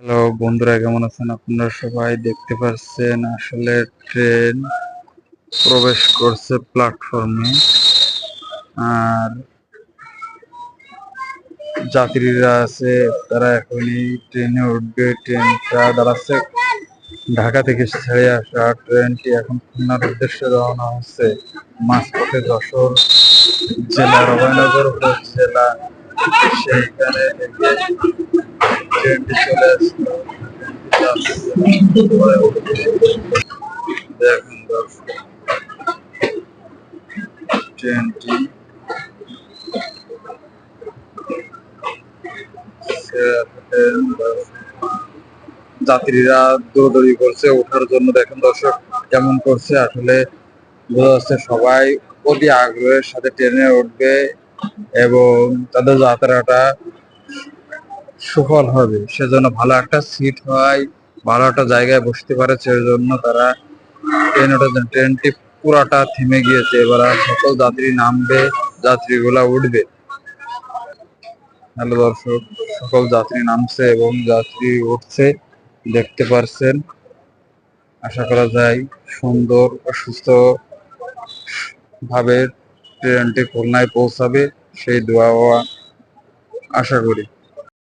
Hello বন্ধুরা, কেমন আছেন আপনারা সবাই? দেখতে পাচ্ছেন আসলে ট্রেন প্রবেশ করছে প্ল্যাটফর্মে আর যাত্রীরা আছে, তারা এখনই ট্রেনে উঠবে। ট্রেনটা দাঁড়াচ্ছে ঢাকা থেকে ছেড়ে আসা ট্রেনটি এখন খুলনার উদ্দেশ্যে রওনা হচ্ছে। মাঝপথে যশোর জেলার অভয়নগর জেলা। সেইখানে থেকে যাত্রীরা দৌড়দৌড়ি করছে, ওঠার জন্য দেখেন দর্শক কেমন করছে। আসলে বোঝা যাচ্ছে সবাই অতি আগ্রহের সাথে ট্রেনে উঠবে এবং তাদের যাত্রাটা সুফল হবে। সেজন্য ভালো একটা সিট হয় ভালো একটা জায়গায় বসতে পারে, সেজন্য তারা ট্রেন জন্য ট্রেনটি পুরাটা থেমে গিয়েছে। এবার সকল যাত্রী নামবে, যাত্রীগুলা উঠবে। হ্যালো দর্শক, সকল যাত্রী নামছে এবং যাত্রী উঠছে, দেখতে পারছেন। আশা করা যায় সুন্দর ও সুস্থ ভাবে ট্রেনটি খুলনায় পৌঁছাবে, সেই দোয়া আশা করি।